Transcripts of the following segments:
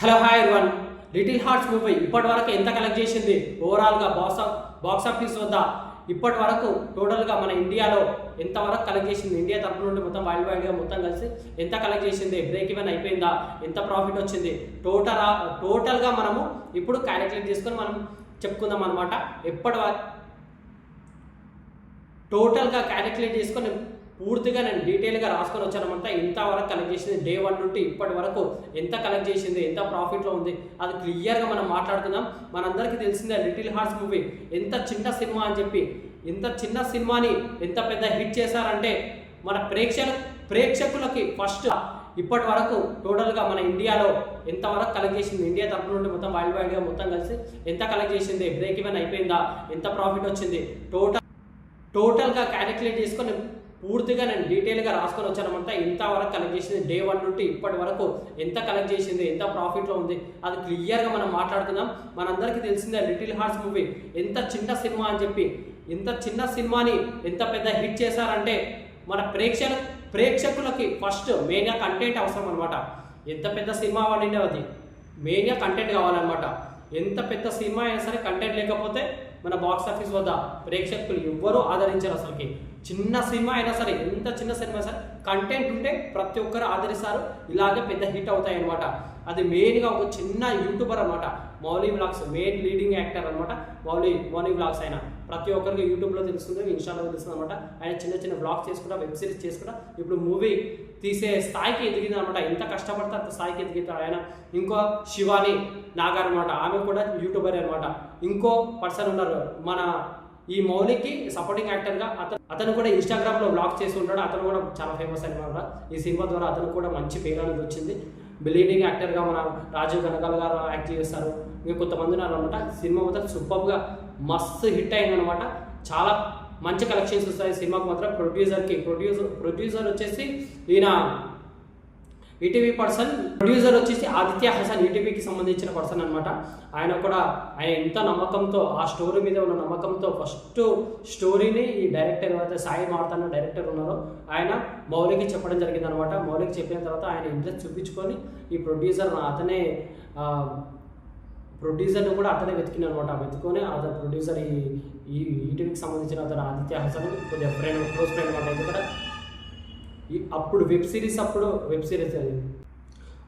Hello hi one little hearts movie ఇప్పటి వరకు ఎంత కలెక్ట్ చేసింది? ఓవరాల్గా బాక్స్ బాక్స్ ఆఫీస్ వద్ద ఇప్పటి వరకు టోటల్గా మన ఇండియాలో ఎంతవరకు కలెక్ట్ చేసింది? ఇండియా తరపు నుండి మొత్తం వరల్డ్ వైడ్గా మొత్తం కలిసి ఎంత కలెక్ట్ చేసింది? బ్రేక్ ఈవెన్ అయిపోయిందా? ఎంత ప్రాఫిట్ వచ్చింది? టోటల్ టోటల్గా మనము ఇప్పుడు క్యాలిక్యులేట్ చేసుకొని మనం చెప్పుకుందాం అనమాట ఎప్పటి వరకు టోటల్గా క్యాలిక్యులేట్ చేసుకొని పూర్తిగా నేను డీటెయిల్గా రాసుకొని వచ్చానమాట ఇంతవరకు కలెక్ట్ చేసింది డే వన్ నుండి ఇప్పటి వరకు. ఎంత కలెక్ట్ చేసింది ఎంత ప్రాఫిట్లో ఉంది అది క్లియర్గా మనం మాట్లాడుకుందాం. మనందరికీ తెలిసిందే లిటిల్ హార్ట్స్ మూవీ ఎంత చిన్న సినిమా అని చెప్పి. ఇంత చిన్న సినిమాని ఎంత పెద్ద హిట్ చేశారంటే మన ప్రేక్షకు ప్రేక్షకులకి ఫస్ట్ ఇప్పటి వరకు టోటల్గా మన ఇండియాలో ఎంతవరకు కలెక్ట్ చేసింది ఇండియా తరపు నుండి మొత్తం వైల్డ్ వైడ్గా మొత్తం కలిసి ఎంత కలెక్ట్ చేసింది బ్రేక్ ఈవెన్ అయిపోయిందా ఎంత ప్రాఫిట్ వచ్చింది. టోటల్ టోటల్గా క్యాలిక్యులేట్ చేసుకొని పూర్తిగా నేను డీటెయిల్గా రాసుకొని వచ్చానమంతా ఇంతవరకు కలెక్ట్ చేసింది డే వన్ నుండి ఇప్పటి వరకు ఎంత కలెక్ట్ చేసింది ఎంత ప్రాఫిట్లో ఉంది అది క్లియర్గా మనం మాట్లాడుతున్నాం మనందరికీ తెలిసిందే లిటిల్ హార్ట్స్ మూవీ ఎంత చిన్న సినిమా అని చెప్పి. ఎంత చిన్న సినిమాని ఎంత పెద్ద హిట్ చేశారంటే మన ప్రేక్షకు ప్రేక్షకులకి ఫస్ట్ మెయిన్గా కంటెంట్ అవసరం అనమాట ఎంత పెద్ద సినిమా వండినే అది. మెయిన్గా కంటెంట్ కావాలన్నమాట. ఎంత పెద్ద సినిమా అయినా సరే కంటెంట్ లేకపోతే మన బాక్స్ ఆఫీస్ వద్ద ప్రేక్షకులు ఎవ్వరూ ఆదరించారు అసలుకి. చిన్న సినిమా అయినా సరే ఎంత చిన్న సినిమా సరే కంటెంట్ ఉంటే ప్రతి ఒక్కరు ఆదరిస్తారు. ఇలాగే పెద్ద హిట్ అవుతాయి అనమాట అది మెయిన్గా ఒక చిన్న యూట్యూబర్ అనమాట Mouli blogs main leading actor అనమాట మౌలీ మౌలీ బ్లాగ్స్ ఆయన. ప్రతి ఒక్కరికి యూట్యూబ్లో తెలుస్తుంది ఇన్స్టాలో తెలుస్తుంది అనమాట ఆయన చిన్న చిన్న బ్లాగ్స్ చేసుకుంటా వెబ్ సిరీస్ చేసుకుంటా ఇప్పుడు మూవీ తీసే స్థాయికి ఎదిగింది అనమాట ఎంత కష్టపడితే అంత స్థాయికి ఎదిగితాడు ఆయన. ఇంకో శివాని నాగార్ అనమాట ఆమె కూడా యూట్యూబర్ అనమాట ఇంకో పర్సన్ ఉన్నారు మన ఈ మౌనికి సపోర్టింగ్ యాక్టర్గా అతను అతను కూడా ఇన్స్టాగ్రామ్లో బ్లాగ్ చేసి ఉంటాడు అతను కూడా చాలా ఫేమస్ అనమాట ఈ సినిమా ద్వారా అతను కూడా మంచి పేరు అనేది వచ్చింది. బిలీడింగ్ యాక్టర్గా మన రాజీవ్ కనకాల గారు యాక్ట్ చేస్తారు. ఇంకా కొంతమంది ఉన్నారు అనమాట సినిమా మొత్తం సూపర్గా మస్తు హిట్ అయిందనమాట చాలా మంచి కలెక్షన్స్ వస్తాయి. సినిమాకు మాత్రం ప్రొడ్యూసర్కి ప్రొడ్యూసర్ ప్రొడ్యూసర్ వచ్చేసి ఈయన ఈటీవీ పర్సన్ ప్రొడ్యూసర్ వచ్చేసి ఆదిత్య హసన్ ఈటీవీకి సంబంధించిన పర్సన్ అనమాట ఆయన కూడా ఆయన ఎంత నమ్మకంతో ఆ స్టోరీ మీద ఉన్న నమ్మకంతో ఫస్ట్ స్టోరీని ఈ డైరెక్టర్ ఎవరైతే సాయి మారుతాన్న డైరెక్టర్ ఉన్నారో ఆయన మౌలికి చెప్పడం జరిగింది అనమాట మౌలికి చెప్పిన తర్వాత ఆయన ఇంట్రెస్ట్ చూపించుకొని ఈ ప్రొడ్యూసర్ అతనే ప్రొడ్యూసర్ని కూడా అతనే వెతికిన అనమాట వెతుకొని అతను ప్రొడ్యూసర్ ఈ ఈ ఈటీవీకి సంబంధించిన అతను ఆదిత్య హసన్ కొద్దిగా ఫ్రెండ్ క్లోజ్ ఫ్రెండ్ అనమాట ఎందుకంటే ఈ అప్పుడు వెబ్ సిరీస్ అప్పుడు వెబ్ సిరీస్ అది.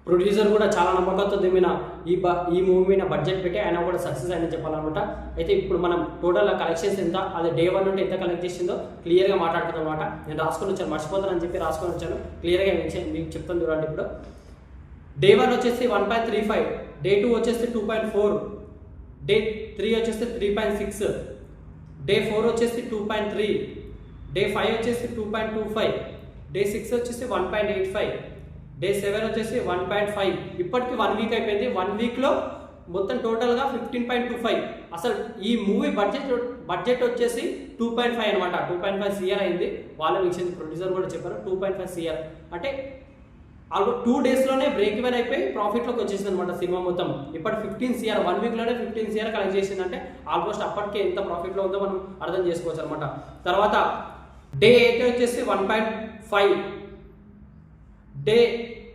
ప్రొడ్యూసర్ కూడా చాలా నమ్మకంతో దిమ్మిన ఈ బ ఈ మూవీ మీద బడ్జెట్ పెట్టి ఆయన కూడా సక్సెస్ అయిన చెప్పాలన్నమాట. అయితే ఇప్పుడు మనం టోటల్ కలెక్షన్స్ ఎంత అది డే వన్ నుండి ఎంత కలెక్ట్ చేసిందో క్లియర్గా మాట్లాడుకుందాం అనమాట నేను రాసుకొని వచ్చాను మర్చిపోతానని చెప్పి రాసుకొని వచ్చాను. క్లియర్గా మీకు చెప్తాను చూడండి ఇప్పుడు. డే వన్ వచ్చేసి one point three five day two వచ్చేసి two point four day three వచ్చేసి three point six day four వచ్చేసి two point three day five వచ్చేసి two point two five day six వచ్చేసి one point eight five day seven వచ్చేసి one point five ఇప్పటికి one week అయిపోయింది. One వీక్లో మొత్తం టోటల్గా ఫిఫ్టీన్ పాయింట్ టూ ఫైవ్ అసలు ఈ మూవీ బడ్జెట్ బడ్జెట్ వచ్చేసి టూ పాయింట్ ఫైవ్ అనమాట టూ పాయింట్ ఫైవ్ సిఆర్ అయింది. వాళ్ళ ఇచ్చింది ప్రొడ్యూసర్ కూడా చెప్పారు. టూ పాయింట్ ఫైవ్ సిఆర్ అంటే ఆల్మో టూ డేస్లోనే బ్రేక్ ఈవెన్ అయిపోయి ప్రాఫిట్లోకి వచ్చేసింది అనమాట సినిమా మొత్తం. ఇప్పటి ఫిఫ్టీన్ సిఆర్ వన్ వీక్లోనే ఫిఫ్టీన్ సిఆర్ కలెక్ట్ చేసిందంటే ఆల్మోస్ట్ అప్పటికే ఎంత ప్రాఫిట్లో ఉందో మనం అర్థం చేసుకోవచ్చు అనమాట తర్వాత డే ఎయిట్ వచ్చేసి one point five. Day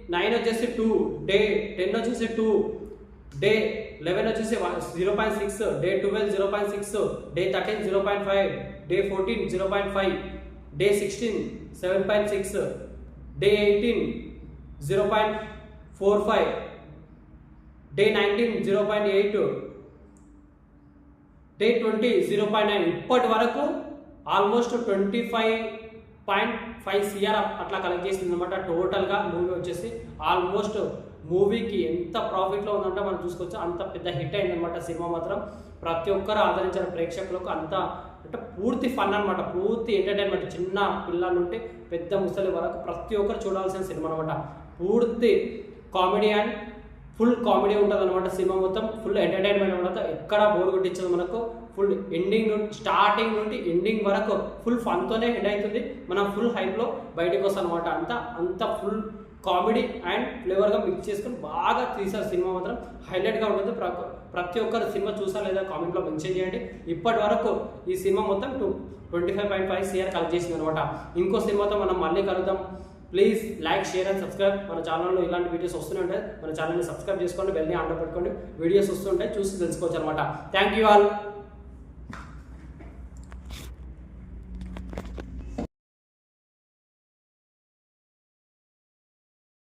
nine వచ్చేసి టూ. డే టెన్ వచ్చేసి టూ. డే లెవెన్ వచ్చేసి zero point six. Day twelve zero point six. Day thirteen zero point five. Day fourteen zero point five. Day sixteen seven point six. Day eighteen zero point four five. Day nineteen zero point eight. Day twenty zero point nine. ఇప్పటి వరకు almost twenty five point five CR అట్లా collect చేసింది అనమాట టోటల్గా movie వచ్చేసి almost మూవీకి ఎంత ప్రాఫిట్లో ఉందంటే మనం చూసుకోవచ్చు అంత పెద్ద హిట్ అయిందనమాట సినిమా మాత్రం. ప్రతి ఒక్కరు ఆదరించిన ప్రేక్షకులకు అంత అంటే పూర్తి ఫన్ అనమాట పూర్తి ఎంటర్టైన్మెంట్ చిన్న పిల్లల నుండి పెద్ద ముసలి వరకు ప్రతి ఒక్కరు చూడాల్సిన సినిమా అనమాట పూర్తి కామెడీ అండ్ ఫుల్ కామెడీ ఉంటుంది అనమాట సినిమా మొత్తం. ఫుల్ ఎంటర్టైన్మెంట్ అనమాట ఎక్కడ బోర్ కొట్టించదు మనకు. ఫుల్ ఎండింగ్ నుండి స్టార్టింగ్ నుండి ఎండింగ్ వరకు ఫుల్ ఫన్తోనే ఎండ్ అవుతుంది. మనం ఫుల్ హైప్లో బయటకు వస్తాం అనమాట అంత అంత ఫుల్ కామెడీ అండ్ ఫ్లేవర్గా మిక్స్ చేసుకుని బాగా తీసారు సినిమా మాత్రం హైలైట్గా ఉంటుంది. ప్ర- ప్రతి ఒక్కరు సినిమా చూసా లేదా కామెంట్లో మెన్షన్ చేయండి. ఇప్పటి వరకు ఈ సినిమా మొత్తం two twenty five point five CR collect చేసింది అనమాట ఇంకో సినిమాతో మనం మళ్ళీ కలుద్దాం. Please like share and subscribe మన ఛానల్లో ఇలాంటి వీడియోస్ వస్తూనే ఉంటాయి. మన ఛానల్ని సబ్స్క్రైబ్ చేసుకోండి బెల్ని ఆర్డర్ పెట్టుకోండి. వీడియోస్ వస్తుంటాయి చూసి తెలుసుకోవచ్చు అనమాట థ్యాంక్ యూ ఆల్